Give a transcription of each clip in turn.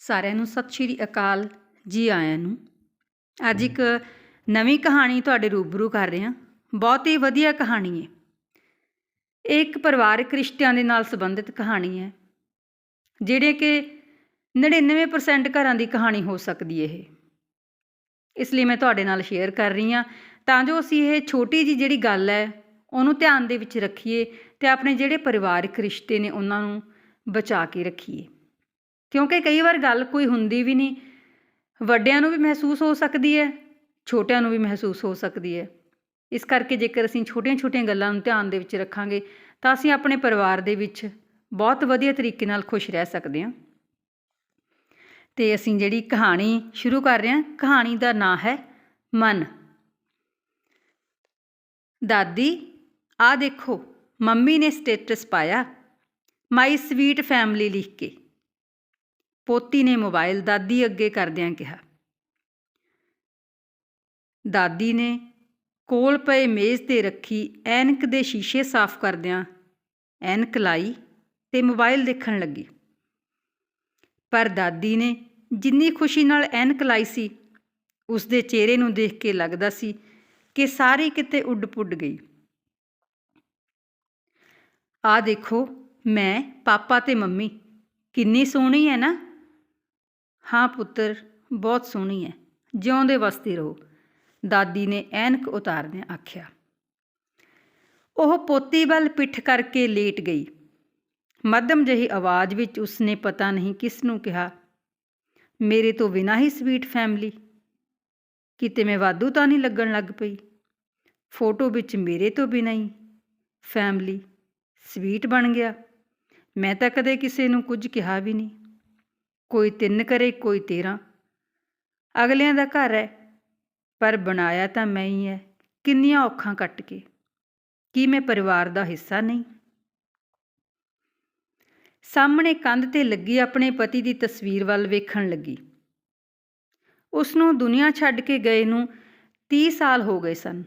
ਸਾਰਿਆਂ ਨੂੰ ਸਤਿ ਸ਼੍ਰੀ ਅਕਾਲ ਜੀ ਆਇਆਂ ਨੂੰ। ਅੱਜ ਇੱਕ ਨਵੀਂ ਕਹਾਣੀ ਤੁਹਾਡੇ ਰੂਬਰੂ ਕਰ ਰਹੇ। ਹਾਂ ਬਹੁਤ ਹੀ ਵਧੀਆ ਕਹਾਣੀ ਹੈ ਇਹ ਇੱਕ ਪਰਿਵਾਰਕ ਰਿਸ਼ਤਿਆਂ ਦੇ ਨਾਲ ਸੰਬੰਧਿਤ ਕਹਾਣੀ ਹੈ ਜਿਹੜੇ ਕਿ 99% ਘਰਾਂ ਦੀ ਕਹਾਣੀ ਹੋ ਸਕਦੀ ਹੈ ਇਹ। ਇਸ ਲਈ ਮੈਂ ਤੁਹਾਡੇ ਨਾਲ ਸ਼ੇਅਰ ਕਰ ਰਹੀ ਹਾਂ ਤਾਂ ਜੋ ਅਸੀਂ ਇਹ ਛੋਟੀ ਜੀ ਜਿਹੜੀ ਗੱਲ ਹੈ ਉਹਨੂੰ ਧਿਆਨ ਦੇ ਵਿੱਚ ਰੱਖੀਏ ਤੇ ਆਪਣੇ ਜਿਹੜੇ ਪਰਿਵਾਰਕ ਰਿਸ਼ਤੇ ਨੇ ਉਹਨਾਂ ਨੂੰ ਬਚਾ ਕੇ ਰੱਖੀਏ। ਕਿਉਂਕਿ ਕਈ ਵਾਰ ਗੱਲ ਕੋਈ ਹੁੰਦੀ ਵੀ ਨਹੀਂ। ਵੱਡਿਆਂ ਨੂੰ ਵੀ ਮਹਿਸੂਸ ਹੋ ਸਕਦੀ ਹੈ, ਛੋਟਿਆਂ ਨੂੰ ਵੀ ਮਹਿਸੂਸ ਹੋ ਸਕਦੀ ਹੈ। ਇਸ ਕਰਕੇ ਜੇਕਰ ਅਸੀਂ ਛੋਟੀਆਂ-ਛੋਟੀਆਂ ਗੱਲਾਂ ਨੂੰ ਧਿਆਨ ਦੇ ਵਿੱਚ ਰੱਖਾਂਗੇ, ਤਾਂ ਅਸੀਂ ਆਪਣੇ ਪਰਿਵਾਰ ਦੇ ਵਿੱਚ ਬਹੁਤ ਵਧੀਆ ਤਰੀਕੇ ਨਾਲ ਖੁਸ਼ ਰਹਿ ਸਕਦੇ ਹਾਂ। ਤੇ ਅਸੀਂ ਜਿਹੜੀ ਕਹਾਣੀ ਸ਼ੁਰੂ ਕਰ ਰਹੇ ਹਾਂ, ਕਹਾਣੀ ਦਾ ਨਾਂ ਹੈ ਮਨ। ਦਾਦੀ ਆ ਦੇਖੋ, ਮੰਮੀ ਨੇ ਸਟੇਟਸ ਪਾਇਆ, ਮਾਈ ਸਵੀਟ ਫੈਮਿਲੀ ਲਿਖ ਕੇ। ਪੋਤੀ ਨੇ ਮੋਬਾਈਲ ਦਾਦੀ ਅੱਗੇ ਕਰਦਿਆਂ ਕਿਹਾ। ਦਾਦੀ ਨੇ ਕੋਲ ਪਏ ਮੇਜ਼ ਤੇ ਰੱਖੀ ਐਨਕ ਦੇ ਸ਼ੀਸ਼ੇ ਸਾਫ਼ ਕਰਦਿਆਂ ਐਨਕ ਲਾਈ ਤੇ ਮੋਬਾਈਲ ਦੇਖਣ ਲੱਗੀ। ਪਰ ਦਾਦੀ ਨੇ ਜਿੰਨੀ ਖੁਸ਼ੀ ਨਾਲ ਐਨਕ ਲਾਈ ਸੀ ਉਸ ਦੇ ਚਿਹਰੇ ਨੂੰ ਦੇਖ ਕੇ ਲੱਗਦਾ ਸੀ ਕਿ ਸਾਰੀ ਕਿਤੇ ਉੱਡ ਪੁੱਡ ਗਈ। ਆ ਦੇਖੋ, ਮੈਂ, ਪਾਪਾ ਤੇ ਮੰਮੀ, ਕਿੰਨੀ ਸੋਹਣੀ ਹੈ ਨਾ? ਹਾਂ ਪੁੱਤਰ, ਬਹੁਤ ਸੋਹਣੀ ਹੈ ਜਿਉਂਦੇ ਵਸਦੇ ਰਹੋ। ਦਾਦੀ ਨੇ ਐਨਕ ਉਤਾਰਦਿਆਂ ਆਖਿਆ। ਉਹ ਪੋਤੀ ਵੱਲ ਪਿੱਠ ਕਰਕੇ ਲੇਟ ਗਈ। ਮੱਧਮ ਜਿਹੀ ਆਵਾਜ਼ ਵਿੱਚ ਉਸਨੇ ਪਤਾ ਨਹੀਂ ਕਿਸ ਨੂੰ ਕਿਹਾ, ਮੇਰੇ ਤੋਂ ਬਿਨਾਂ ਹੀ ਸਵੀਟ ਫੈਮਲੀ ਕਿਤੇ ਮੈਂ ਵਾਧੂ ਤਾਂ ਨਹੀਂ ਲੱਗਣ ਲੱਗ ਪਈ? ਫੋਟੋ ਵਿੱਚ ਮੇਰੇ ਤੋਂ ਬਿਨਾਂ ਹੀ ਫੈਮਲੀ ਸਵੀਟ ਬਣ ਗਿਆ। ਮੈਂ ਤਾਂ ਕਦੇ ਕਿਸੇ ਨੂੰ ਕੁਝ ਕਿਹਾ ਵੀ ਨਹੀਂ। ਕੋਈ ਤਿੰਨ ਕਰੇ, ਕੋਈ ਤੇਰਾਂ। ਅਗਲਿਆਂ ਦਾ ਘਰ ਹੈ ਪਰ ਬਣਾਇਆ ਤਾਂ ਮੈਂ ਹੀ ਹੈ ਕਿੰਨੀਆਂ ਔਖਾਂ ਕੱਟ ਕੇ। ਕੀ ਮੈਂ ਪਰਿਵਾਰ ਦਾ ਹਿੱਸਾ ਨਹੀਂ? ਸਾਹਮਣੇ ਕੰਧ ਤੇ ਲੱਗੀ ਆਪਣੇ ਪਤੀ ਦੀ ਤਸਵੀਰ ਵੱਲ ਵੇਖਣ ਲੱਗੀ। ਉਸ ਨੂੰ ਦੁਨੀਆ ਛੱਡ ਕੇ ਗਏ ਨੂੰ 30 ਸਾਲ ਹੋ ਗਏ ਸਨ।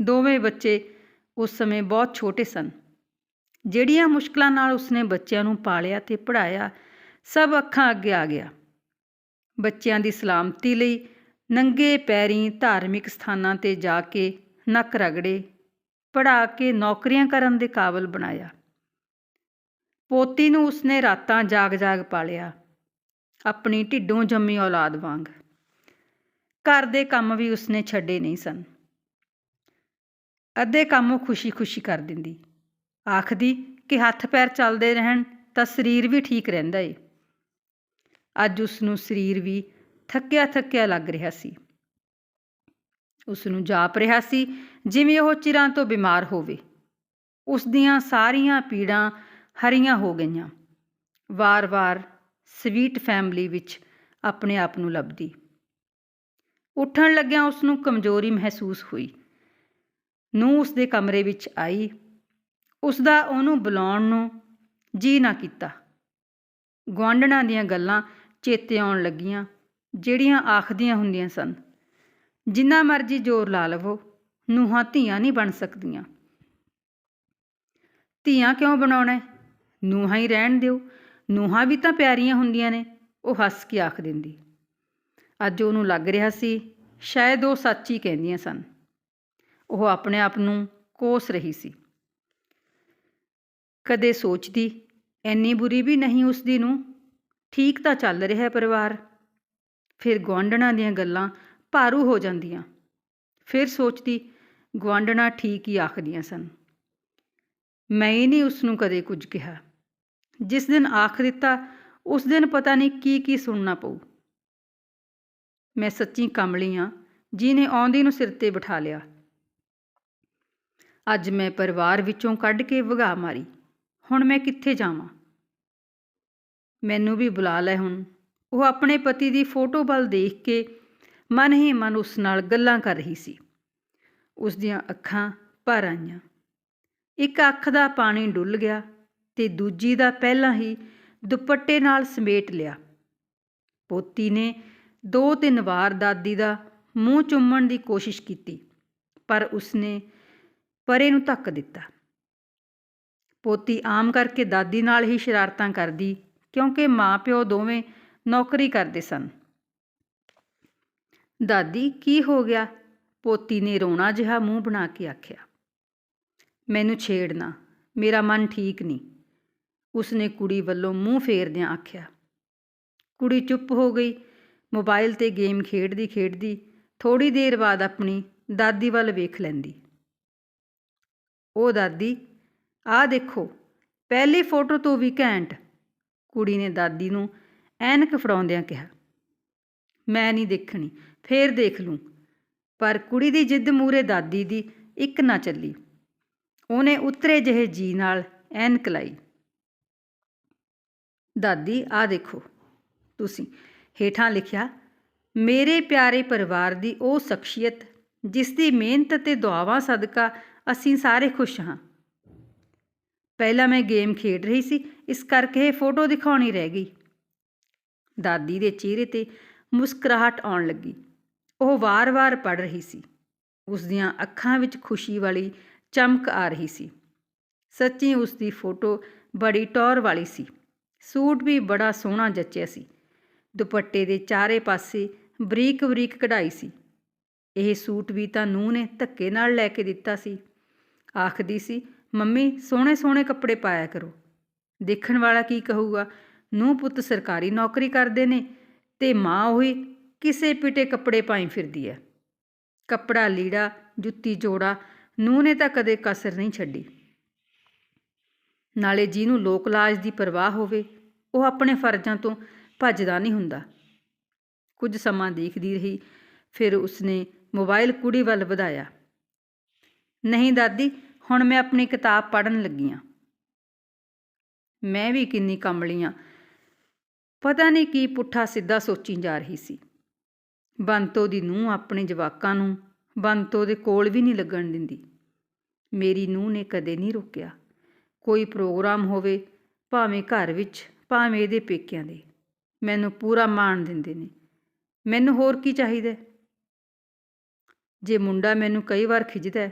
ਦੋਵੇਂ ਬੱਚੇ ਉਸ ਸਮੇਂ ਬਹੁਤ ਛੋਟੇ ਸਨ। ਜਿਹੜੀਆਂ ਮੁਸ਼ਕਲਾਂ ਨਾਲ ਉਸਨੇ ਬੱਚਿਆਂ ਨੂੰ ਪਾਲਿਆ ਤੇ ਪੜ੍ਹਾਇਆ ਸਭ ਅੱਖਾਂ ਅੱਗੇ ਆ ਗਿਆ। ਬੱਚਿਆਂ ਦੀ ਸਲਾਮਤੀ ਲਈ ਨੰਗੇ ਪੈਰੀਂ ਧਾਰਮਿਕ ਸਥਾਨਾਂ ਤੇ ਜਾ ਕੇ ਨੱਕ ਰਗੜੇ ਪੜਾ ਕੇ ਨੌਕਰੀਆਂ ਕਰਨ ਦੇ ਕਾਬਲ ਬਣਾਇਆ। ਪੋਤੀ ਨੂੰ ਉਸਨੇ ਰਾਤਾਂ ਜਾਗ-ਜਾਗ ਪਾਲਿਆ, ਆਪਣੀ ਢਿੱਡੋਂ ਜੰਮੀ ਔਲਾਦ ਵਾਂਗ। ਘਰ ਦੇ ਕੰਮ ਵੀ ਉਸਨੇ ਛੱਡੇ ਨਹੀਂ ਸਨ। ਅੱਧੇ ਕੰਮ ਉਹ ਖੁਸ਼ੀ-ਖੁਸ਼ੀ ਕਰ ਦਿੰਦੀ। ਆਖਦੀ ਕਿ ਹੱਥ ਪੈਰ ਚੱਲਦੇ ਰਹਿਣ ਤਾਂ ਸਰੀਰ ਵੀ ਠੀਕ ਰਹਿੰਦਾ ਏ। ਅੱਜ ਉਸ ਨੂੰ ਸਰੀਰ ਵੀ ਥੱਕਿਆ ਥੱਕਿਆ ਲੱਗ ਰਿਹਾ ਸੀ। ਉਸ ਨੂੰ ਜਾਪ ਰਿਹਾ ਸੀ, ਜਿਵੇਂ ਉਹ ਚਿਰਾਂ ਤੋਂ ਬਿਮਾਰ ਹੋਵੇ। ਉਸ ਦੀਆਂ ਸਾਰੀਆਂ ਪੀੜਾਂ ਹਰੀਆਂ ਹੋ ਗਈਆਂ। ਵਾਰ-ਵਾਰ ਸਵੀਟ ਫੈਮਿਲੀ ਵਿੱਚ ਆਪਣੇ ਆਪ ਨੂੰ ਲੱਭਦੀ। ਉੱਠਣ ਲੱਗਿਆਂ ਉਸ ਨੂੰ ਕਮਜ਼ੋਰੀ ਮਹਿਸੂਸ ਹੋਈ। ਨੂੰ ਉਸ ਦੇ ਕਮਰੇ ਵਿੱਚ ਆਈ। ਉਸ ਦਾ ਉਹਨੂੰ ਬੁਲਾਉਣ ਨੂੰ ਜੀ ਨਾ ਕੀਤਾ। ਗੁਆਂਢਣਾ ਦੀਆਂ ਗੱਲਾਂ ਚੇਤੇ ਆਉਣ ਲੱਗੀਆਂ, ਜਿਹੜੀਆਂ ਆਖਦੀਆਂ ਹੁੰਦੀਆਂ ਸਨ। ਜਿੰਨਾ ਮਰਜ਼ੀ ਜ਼ੋਰ ਲਾ ਲਵੋ, ਨੂਹਾਂ ਧੀਆਂ ਨਹੀਂ ਬਣ ਸਕਦੀਆਂ। ਧੀਆਂ ਕਿਉਂ ਬਣਾਉਣਾ ਨੂੰਹਾਂ ਹੀ ਰਹਿਣ ਦਿਓ। ਨੂਹਾਂ ਵੀ ਤਾਂ ਪਿਆਰੀਆਂ ਹੁੰਦੀਆਂ ਨੇ, ਉਹ ਹੱਸ ਕੇ ਆਖ ਦਿੰਦੀ। ਅੱਜ ਉਹਨੂੰ ਲੱਗ ਰਿਹਾ ਸੀ, ਸ਼ਾਇਦ ਉਹ ਸੱਚ ਹੀ ਕਹਿੰਦੀਆਂ ਸਨ। ਉਹ ਆਪਣੇ ਆਪ ਨੂੰ ਕੋਸ ਰਹੀ ਸੀ। ਕਦੇ ਸੋਚਦੀ ਐਨੀ ਬੁਰੀ ਵੀ ਨਹੀਂ ਉਸ ਦੀ ਨੂੰ ਠੀਕ ਤਾਂ ਚੱਲ ਰਿਹਾ ਪਰਿਵਾਰ। ਫਿਰ ਗੁਆਂਢਣਾਂ ਦੀਆਂ ਗੱਲਾਂ ਭਾਰੂ ਹੋ ਜਾਂਦੀਆਂ। ਫਿਰ ਸੋਚਦੀ, ਗੁਆਂਢਣਾ ਠੀਕ ਹੀ ਆਖਦੀਆਂ ਸਨ। ਮੈਂ ਹੀ ਨਹੀਂ ਉਸ ਨੂੰ ਕਦੇ ਕੁਝ ਕਿਹਾ। ਜਿਸ ਦਿਨ ਆਖ ਦਿੱਤਾ, ਉਸ ਦਿਨ ਪਤਾ ਨਹੀਂ ਕੀ ਕੀ ਸੁਣਨਾ ਪਊ। ਮੈਂ ਸੱਚੀ ਕਮਲੀ ਆ ਜਿਹਨੇ ਆਉਂਦੀ ਨੂੰ ਸਿਰ ਤੇ ਬਿਠਾ ਲਿਆ। ਅੱਜ ਮੈਂ ਪਰਿਵਾਰ ਵਿੱਚੋਂ ਕੱਢ ਕੇ ਵਗਾ ਮਾਰੀ। ਹੁਣ ਮੈਂ ਕਿੱਥੇ ਜਾਵਾਂ? ਮੈਨੂੰ ਵੀ ਬੁਲਾ ਲੈ ਹੁਣ। ਉਹ ਆਪਣੇ ਪਤੀ ਦੀ ਫੋਟੋ ਵੱਲ ਦੇਖ ਕੇ ਮਨ ਹੀ ਮਨ ਉਸ ਨਾਲ ਗੱਲਾਂ ਕਰ ਰਹੀ ਸੀ। ਉਸ ਦੀਆਂ ਅੱਖਾਂ ਭਰ ਆਈਆਂ। ਇੱਕ ਅੱਖ ਦਾ ਪਾਣੀ ਡੁੱਲ ਗਿਆ ਤੇ ਦੂਜੀ ਦਾ ਪਹਿਲਾਂ ਹੀ ਦੁਪੱਟੇ ਨਾਲ ਸਮੇਟ ਲਿਆ। ਪੋਤੀ ਨੇ ਦੋ ਤਿੰਨ ਵਾਰ ਦਾਦੀ ਦਾ ਮੂੰਹ ਚੁੰਮਣ ਦੀ ਕੋਸ਼ਿਸ਼ ਕੀਤੀ, ਪਰ ਉਸਨੇ ਪਰੇ ਨੂੰ ਧੱਕ ਦਿੱਤਾ। ਪੋਤੀ ਆਮ ਕਰਕੇ ਦਾਦੀ ਨਾਲ ਹੀ ਸ਼ਰਾਰਤਾਂ ਕਰਦੀ ਕਿਉਂਕਿ ਮਾਂ ਪਿਓ ਦੋਵੇਂ ਨੌਕਰੀ ਕਰਦੇ ਸਨ। ਦਾਦੀ, ਕੀ ਹੋ ਗਿਆ? ਪੋਤੀ ਨੇ ਰੋਣਾ ਜਿਹਾ ਮੂੰਹ ਬਣਾ ਕੇ ਆਖਿਆ। ਮੈਨੂੰ ਛੇੜਨਾ, ਮੇਰਾ ਮਨ ਠੀਕ ਨਹੀਂ। ਉਸਨੇ ਕੁੜੀ ਵੱਲੋਂ ਮੂੰਹ ਫੇਰਦਿਆਂ ਆਖਿਆ। ਕੁੜੀ ਚੁੱਪ ਹੋ ਗਈ। ਮੋਬਾਈਲ ਤੇ ਗੇਮ ਖੇਡਦੀ ਖੇਡਦੀ ਥੋੜੀ ਦੇਰ ਬਾਅਦ ਆਪਣੀ ਦਾਦੀ ਵੱਲ ਵੇਖ ਲੈਂਦੀ। ਉਹ ਦਾਦੀ, ਆਹ ਦੇਖੋ, ਪਹਿਲੀ ਫੋਟੋ ਤੋਂ ਵੀ ਘੈਂਟ। ਕੁੜੀ ਨੇ ਦਾਦੀ ਨੂੰ ਐਨਕ ਫੜਾਉਂਦਿਆਂ ਕਿਹਾ, ਮੈਂ ਨਹੀਂ ਦੇਖਣੀ, ਫੇਰ ਦੇਖ ਲੂੰ। ਪਰ ਕੁੜੀ ਦੀ ਜਿੱਦ ਮੂਰੇ ਦਾਦੀ ਦੀ ਇੱਕ ਨਾ ਚੱਲੀ। ਉਹਨੇ ਉਤਰੇ ਜਿਹੇ ਜੀ ਨਾਲ ਐਨਕ ਲਾਈ। ਦਾਦੀ ਆ ਦੇਖੋ, ਤੁਸੀਂ ਹੇਠਾਂ ਲਿਖਿਆ, ਮੇਰੇ ਪਿਆਰੇ ਪਰਿਵਾਰ ਦੀ ਉਹ ਸ਼ਖਸੀਅਤ, ਜਿਸ ਦੀ ਮਿਹਨਤ ਤੇ ਦੁਆਵਾਂ ਸਦਕਾ ਅਸੀਂ ਸਾਰੇ ਖੁਸ਼ ਹਾਂ। ਪਹਿਲਾਂ ਮੈਂ ਗੇਮ ਖੇਡ ਰਹੀ ਸੀ, ਇਸ ਕਰਕੇ ਇਹ ਫੋਟੋ ਦਿਖਾਉਣੀ ਰਹਿ ਗਈ। ਦਾਦੀ ਦੇ ਚਿਹਰੇ ਤੇ ਮੁਸਕਰਾਹਟ ਆਉਣ ਲੱਗੀ। ਉਹ ਵਾਰ-ਵਾਰ ਪੜ ਰਹੀ ਸੀ। ਉਸ ਦੀਆਂ ਅੱਖਾਂ ਵਿੱਚ ਖੁਸ਼ੀ ਵਾਲੀ ਚਮਕ ਆ ਰਹੀ ਸੀ। ਸੱਚੀ ਉਸ ਦੀ ਫੋਟੋ ਬੜੀ ਟੌਰ ਵਾਲੀ ਸੀ। ਸੂਟ ਵੀ ਬੜਾ ਸੋਹਣਾ ਜੱਚਿਆ ਸੀ। ਦੁਪੱਟੇ ਦੇ ਚਾਰੇ ਪਾਸੇ ਬਰੀਕ-ਬਰੀਕ ਕਢਾਈ ਸੀ। ਇਹ ਸੂਟ ਵੀ ਤਾਂ ਨੂੰਹ ਨੇ ਧੱਕੇ ਨਾਲ ਲੈ ਕੇ ਦਿੱਤਾ ਸੀ। ਆਖਦੀ ਸੀ ਮੰਮੀ, ਸੋਹਣੇ ਸੋਹਣੇ ਕੱਪੜੇ ਪਾਇਆ ਕਰੋ। ਦੇਖਣ ਵਾਲਾ ਕੀ ਕਹੂਗਾ? ਨੂੰਹ ਪੁੱਤ ਸਰਕਾਰੀ ਨੌਕਰੀ ਕਰਦੇ ਨੇ ਤੇ ਮਾਂ ਉਹੀ ਕਿਸੇ ਪਿਟੇ ਕੱਪੜੇ ਪਾਈ ਫਿਰਦੀ ਹੈ ਕੱਪੜਾ ਲੀੜਾ, ਜੁੱਤੀ, ਜੋੜਾ, ਨੂੰਹ ਨੇ ਤਾਂ ਕਦੇ ਕਸਰ ਨਹੀਂ ਛੱਡੀ। ਨਾਲੇ ਜਿਹਨੂੰ ਲੋਕ ਲਾਜ ਦੀ ਪਰਵਾਹ ਹੋਵੇ, ਉਹ ਆਪਣੇ ਫਰਜ਼ਾਂ ਤੋਂ ਭੱਜਦਾ ਨਹੀਂ ਹੁੰਦਾ। ਕੁਝ ਸਮਾਂ ਦੇਖਦੀ ਰਹੀ, ਫਿਰ ਉਸਨੇ ਮੋਬਾਈਲ ਕੁੜੀ ਵੱਲ ਵਧਾਇਆ। ਨਹੀਂ ਦਾਦੀ ਹੁਣ ਮੈਂ ਆਪਣੀ ਕਿਤਾਬ ਪੜ੍ਹਨ ਲੱਗੀ ਆਂ। ਮੈਂ ਵੀ ਕਿੰਨੀ ਕੰਮਲੀਆਂ ਪਤਾ ਨਹੀਂ ਕੀ ਪੁੱਠਾ ਸਿੱਧਾ ਸੋਚੀ ਜਾ ਰਹੀ ਸੀ। ਬੰਤੋ ਦੀ ਨੂੰਹ ਆਪਣੇ ਜਵਾਕਾਂ ਨੂੰ ਬੰਤੋ ਦੇ ਕੋਲ ਵੀ ਨਹੀਂ ਲੱਗਣ ਦਿੰਦੀ। ਮੇਰੀ ਨੂੰਹ ਨੇ ਕਦੇ ਨਹੀਂ ਰੋਕਿਆ। ਕੋਈ ਪ੍ਰੋਗਰਾਮ ਹੋਵੇ, ਭਾਵੇਂ ਘਰ ਵਿੱਚ, ਭਾਵੇਂ ਇਹਦੇ ਪੇਕਿਆਂ ਦੇ। ਮੈਨੂੰ ਪੂਰਾ ਮਾਣ ਦਿੰਦੇ ਨੇ। ਮੈਨੂੰ ਹੋਰ ਕੀ ਚਾਹੀਦਾ ਜੇ ਮੁੰਡਾ ਮੈਨੂੰ ਕਈ ਵਾਰ ਖਿੱਚਦਾ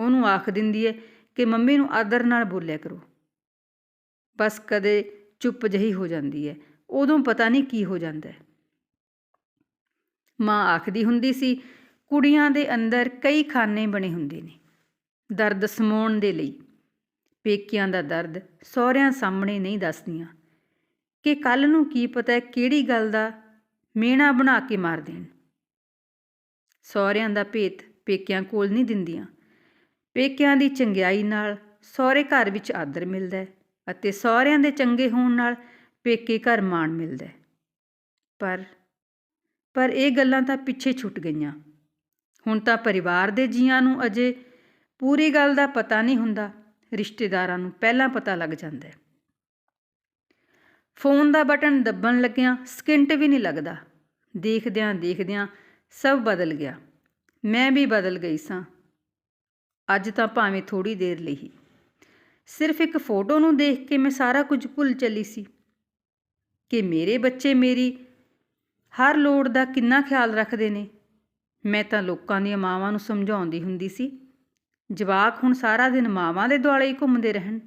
ਉਹਨੂੰ ਆਖ ਦਿੰਦੀ ਹੈ ਕਿ ਮੰਮੀ ਨੂੰ ਆਦਰ ਨਾਲ ਬੋਲਿਆ ਕਰੋ। ਬਸ ਕਦੇ ਚੁੱਪ ਜਹੀ ਹੋ ਜਾਂਦੀ ਹੈ ਉਦੋਂ ਪਤਾ ਨਹੀਂ ਕੀ ਹੋ ਜਾਂਦਾ ਹੈ ਮਾਂ ਆਖਦੀ ਹੁੰਦੀ ਸੀ, ਕੁੜੀਆਂ ਦੇ ਅੰਦਰ ਕਈ ਖਾਨੇ ਬਣੇ ਹੁੰਦੇ ਨੇ, ਦਰਦ ਸਮਾਉਣ ਦੇ ਲਈ। ਪੇਕਿਆਂ ਦਾ ਦਰਦ ਸਹੁਰਿਆਂ ਸਾਹਮਣੇ ਨਹੀਂ ਦੱਸਦੀਆਂ। ਕਿ ਕੱਲ ਨੂੰ ਕੀ ਪਤਾ ਕਿਹੜੀ ਗੱਲ ਦਾ ਮੇਣਾ ਬਣਾ ਕੇ ਮਾਰ ਦੇਣ। ਸਹੁਰਿਆਂ ਦਾ ਭੇਤ ਪੇਕਿਆਂ ਕੋਲ ਨਹੀਂ ਦਿੰਦੀਆਂ। ਪੇਕਿਆਂ ਦੀ ਚੰਗਿਆਈ ਨਾਲ ਸਹੁਰੇ ਘਰ ਵਿੱਚ ਆਦਰ ਮਿਲਦਾ ਹੈ ਅਤੇ ਸਹੁਰਿਆਂ ਦੇ ਚੰਗੇ ਹੋਣ ਨਾਲ ਪੇਕੇ ਘਰ ਮਾਣ ਮਿਲਦਾ ਹੈ। ਪਰ ਪਰ ਇਹ ਗੱਲਾਂ ਤਾਂ ਪਿੱਛੇ ਛੁੱਟ ਗਈਆਂ। ਹੁਣ ਤਾਂ ਪਰਿਵਾਰ ਦੇ ਜੀਆਂ ਨੂੰ ਅਜੇ ਪੂਰੀ ਗੱਲ ਦਾ ਪਤਾ ਨਹੀਂ ਹੁੰਦਾ, ਰਿਸ਼ਤੇਦਾਰਾਂ ਨੂੰ ਪਹਿਲਾਂ ਪਤਾ ਲੱਗ ਜਾਂਦਾ ਹੈ। ਫੋਨ ਦਾ ਬਟਨ ਦੱਬਣ ਲੱਗਿਆਂ ਸਕਿੰਟ ਵੀ ਨਹੀਂ ਲੱਗਦਾ। ਦੇਖਦਿਆਂ ਦੇਖਦਿਆਂ ਸਭ ਬਦਲ ਗਿਆ। ਮੈਂ ਵੀ ਬਦਲ ਗਈ ਸਾਂ। ਅੱਜ ਤਾਂ ਭਾਵੇਂ ਥੋੜੀ ਦੇਰ ਲਈ ਹੀ। ਸਿਰਫ ਇੱਕ ਫੋਟੋ ਨੂੰ ਦੇਖ ਕੇ ਮੈਂ ਸਾਰਾ ਕੁਝ ਭੁੱਲ ਚੱਲੀ ਸੀ ਕਿ ਮੇਰੇ ਬੱਚੇ ਮੇਰੀ ਹਰ ਲੋੜ ਦਾ ਕਿੰਨਾ ਖਿਆਲ ਰੱਖਦੇ ਨੇ। ਮੈਂ ਤਾਂ ਲੋਕਾਂ ਦੀਆਂ ਮਾਵਾਂ ਨੂੰ ਸਮਝਾਉਂਦੀ ਹੁੰਦੀ ਸੀ, ਜਵਾਕ ਹੁਣ ਸਾਰਾ ਦਿਨ ਮਾਵਾਂ ਦੇ ਦੁਆਲੇ ਹੀ ਘੁੰਮਦੇ ਰਹਿਣ,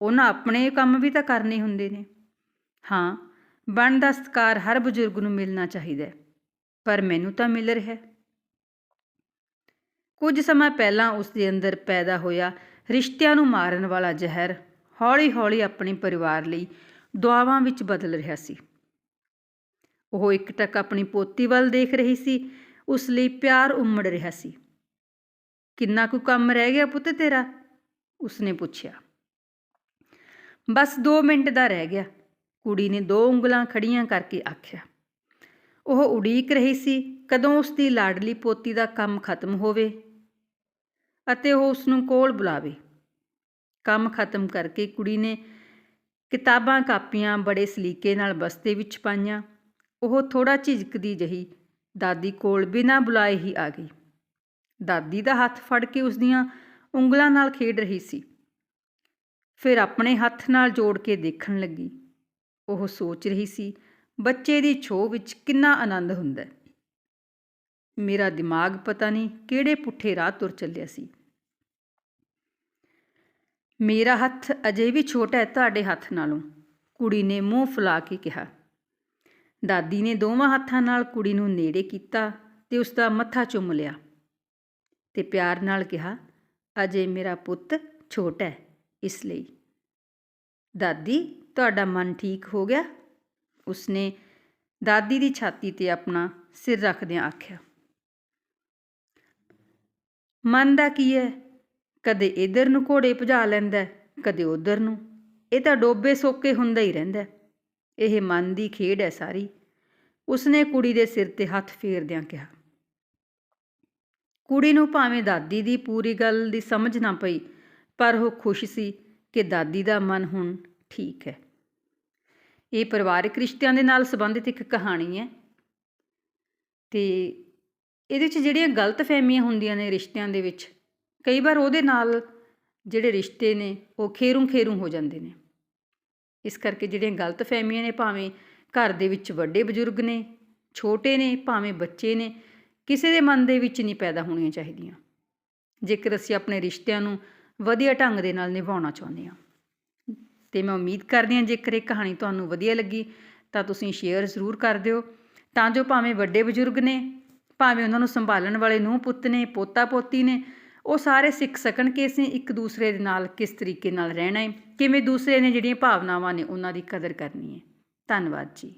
ਉਹਨਾਂ ਆਪਣੇ ਕੰਮ ਵੀ ਤਾਂ ਕਰਨੇ ਹੁੰਦੇ ਨੇ। ਹਾਂ, ਬਣਦਾ ਸਤਿਕਾਰ ਹਰ ਬਜ਼ੁਰਗ ਨੂੰ ਮਿਲਣਾ ਚਾਹੀਦਾ ਪਰ ਮੈਨੂੰ ਤਾਂ ਮਿਲ ਰਿਹਾ ਹੈ। ਕੁਝ ਸਮਾਂ ਪਹਿਲਾਂ ਉਸ ਦੇ ਅੰਦਰ ਪੈਦਾ ਹੋਇਆ ਰਿਸ਼ਤਿਆਂ ਨੂੰ ਮਾਰਨ ਵਾਲਾ ਜ਼ਹਿਰ ਹੌਲੀ-ਹੌਲੀ ਆਪਣੇ ਪਰਿਵਾਰ ਲਈ ਦੁਆਵਾਂ ਵਿੱਚ ਬਦਲ ਰਿਹਾ ਸੀ। ਉਹ ਇੱਕ ਤੱਕ ਆਪਣੀ ਪੋਤੀ ਵੱਲ ਦੇਖ ਰਹੀ ਸੀ, ਉਸ ਲਈ ਪਿਆਰ ਉਮੜ ਰਿਹਾ ਸੀ। ਕਿੰਨਾ ਕੁ ਕੰਮ ਰਹਿ ਗਿਆ ਪੁੱਤ ਤੇਰਾ? ਉਸਨੇ ਪੁੱਛਿਆ। ਬਸ 2 ਮਿੰਟ ਦਾ ਰਹਿ ਗਿਆ। ਕੁੜੀ ਨੇ ਦੋ ਉਂਗਲਾਂ ਖੜੀਆਂ ਕਰਕੇ ਆਖਿਆ। ਉਹ ਉਡੀਕ ਰਹੀ ਸੀ, ਕਦੋਂ ਉਸ ਦੀ ਲਾਡਲੀ ਪੋਤੀ ਦਾ ਕੰਮ ਖਤਮ ਹੋਵੇ? ਅਤੇ ਉਹ ਉਸ ਨੂੰ ਕੋਲ ਬੁਲਾਵੇ। ਕੰਮ ਖਤਮ ਕਰਕੇ ਕੁੜੀ ਨੇ ਕਿਤਾਬਾਂ, ਕਾਪੀਆਂ ਬੜੇ ਸਲੀਕੇ ਨਾਲ ਬਸਤੇ ਵਿੱਚ ਪਾਈਆਂ। ਉਹ ਥੋੜਾ ਝਿਜਕਦੀ ਜਹੀ ਦਾਦੀ ਕੋਲ ਬਿਨਾਂ ਬੁਲਾਏ ਹੀ ਆ ਗਈ। ਦਾਦੀ ਦਾ ਹੱਥ ਫੜ ਕੇ ਉਸ ਦੀਆਂ ਉਂਗਲਾਂ ਨਾਲ ਖੇਡ ਰਹੀ ਸੀ। ਫਿਰ ਆਪਣੇ ਹੱਥ ਨਾਲ ਜੋੜ ਕੇ ਦੇਖਣ ਲੱਗੀ। ਉਹ ਸੋਚ ਰਹੀ ਸੀ, ਬੱਚੇ ਦੀ ਛੋਹ ਵਿੱਚ ਕਿੰਨਾ ਆਨੰਦ ਹੁੰਦਾ ਮੇਰਾ ਦਿਮਾਗ ਪਤਾ ਨਹੀਂ ਕਿਹੜੇ ਪੁੱਠੇ ਰਾਹ ਤੁਰ ਚੱਲਿਆ ਸੀ। ਮੇਰਾ ਹੱਥ ਅਜੇ ਵੀ ਛੋਟਾ ਹੈ ਤੁਹਾਡੇ ਹੱਥ ਨਾਲੋਂ, ਕੁੜੀ ਨੇ ਮੂੰਹ ਫੁਲਾ ਕੇ ਕਿਹਾ। ਦਾਦੀ ਨੇ ਦੋਵਾਂ ਹੱਥਾਂ ਨਾਲ ਕੁੜੀ ਨੂੰ ਨੇੜੇ ਕੀਤਾ ਤੇ ਉਸ ਦਾ ਮੱਥਾ ਚੁੰਮ ਲਿਆ ਤੇ ਪਿਆਰ ਨਾਲ ਕਿਹਾ, ਅਜੇ ਮੇਰਾ ਪੁੱਤ ਛੋਟਾ ਹੈ, ਇਸ ਲਈ। ਦਾਦੀ, ਤੁਹਾਡਾ ਮਨ ਠੀਕ ਹੋ ਗਿਆ? ਉਸਨੇ ਦਾਦੀ ਦੀ ਛਾਤੀ ਤੇ ਆਪਣਾ ਸਿਰ ਰੱਖਦਿਆਂ ਆਖਿਆ। ਮਨ ਦਾ ਕੀ ਹੈ? ਕਦੇ ਇਧਰ ਨੂੰ ਘੋੜੇ ਭਜਾ ਲੈਂਦਾ ਕਦੇ ਉਧਰ ਨੂੰ। ਇਹ ਤਾਂ ਡੋਬੇ ਸੋਕੇ ਹੁੰਦਾ ਹੀ ਰਹਿੰਦਾ ਇਹ ਮਨ ਦੀ ਖੇਡ ਹੈ ਸਾਰੀ। ਉਸਨੇ ਕੁੜੀ ਦੇ ਸਿਰ ਤੇ ਹੱਥ ਫੇਰਦਿਆਂ ਕਿਹਾ, ਕੁੜੀ ਨੂੰ ਭਾਵੇਂ ਦਾਦੀ ਦੀ ਪੂਰੀ ਗੱਲ ਦੀ ਸਮਝ ਨਾ ਪਈ, ਪਰ ਉਹ ਖੁਸ਼ ਸੀ ਕਿ ਦਾਦੀ ਦਾ ਮਨ ਹੁਣ ਠੀਕ ਹੈ। ਇਹ ਪਰਿਵਾਰਕ ਰਿਸ਼ਤਿਆਂ ਦੇ ਨਾਲ ਸੰਬੰਧਿਤ ਇੱਕ ਕਹਾਣੀ ਹੈ। ਤੇ ਇਹਦੇ ਵਿੱਚ ਜਿਹੜੀਆਂ ਗਲਤ ਫਹਿਮੀਆਂ ਹੁੰਦੀਆਂ ਨੇ ਰਿਸ਼ਤਿਆਂ ਦੇ ਵਿੱਚ ਕਈ ਵਾਰ ਉਹਦੇ ਨਾਲ ਜਿਹੜੇ ਰਿਸ਼ਤੇ ਨੇ, ਉਹ ਖੇਰੂ ਖੇਰੂ ਹੋ ਜਾਂਦੇ ਨੇ। ਇਸ ਕਰਕੇ ਜਿਹੜੀਆਂ ਗਲਤ ਫਹਿਮੀਆਂ ਨੇ, ਭਾਵੇਂ ਘਰ ਦੇ ਵਿੱਚ ਵੱਡੇ ਬਜ਼ੁਰਗ ਨੇ, ਛੋਟੇ ਨੇ, ਭਾਵੇਂ ਬੱਚੇ ਨੇ, ਕਿਸੇ ਦੇ ਮਨ ਦੇ ਵਿੱਚ ਨਹੀਂ ਪੈਦਾ ਹੋਣੀਆਂ ਚਾਹੀਦੀਆਂ। ਜੇਕਰ ਅਸੀਂ ਆਪਣੇ ਰਿਸ਼ਤਿਆਂ ਨੂੰ ਵਧੀਆ ਢੰਗ ਦੇ ਨਾਲ ਨਿਭਾਉਣਾ ਚਾਹੁੰਦੇ ਹਾਂ। ਤੇ ਮੈਂ ਉਮੀਦ ਕਰਦੀ ਹਾਂ, ਜੇਕਰ ਇਹ ਕਹਾਣੀ ਤੁਹਾਨੂੰ ਵਧੀਆ ਲੱਗੀ, ਤਾਂ ਤੁਸੀਂ ਸ਼ੇਅਰ ਜ਼ਰੂਰ ਕਰ ਦਿਓ। ਤਾਂ ਜੋ ਭਾਵੇਂ ਵੱਡੇ ਬਜ਼ੁਰਗ ਨੇ, ਭਾਵੇਂ ਉਹਨਾਂ ਨੂੰ ਸੰਭਾਲਣ ਵਾਲੇ ਨੂੰਹ ਪੁੱਤ ਨੇ ਪੋਤਾ ਪੋਤੀ ਨੇ ਉਹ ਸਾਰੇ ਸਿੱਖ ਸਕਣ ਕਿ ਅਸੀਂ ਇੱਕ ਦੂਸਰੇ ਦੇ ਨਾਲ ਕਿਸ ਤਰੀਕੇ ਨਾਲ ਰਹਿਣਾ ਹੈ, ਕਿਵੇਂ ਦੂਸਰੇ ਨੇ ਜਿਹੜੀਆਂ ਭਾਵਨਾਵਾਂ ਨੇ ਉਹਨਾਂ ਦੀ ਕਦਰ ਕਰਨੀ ਹੈ। ਧੰਨਵਾਦ ਜੀ।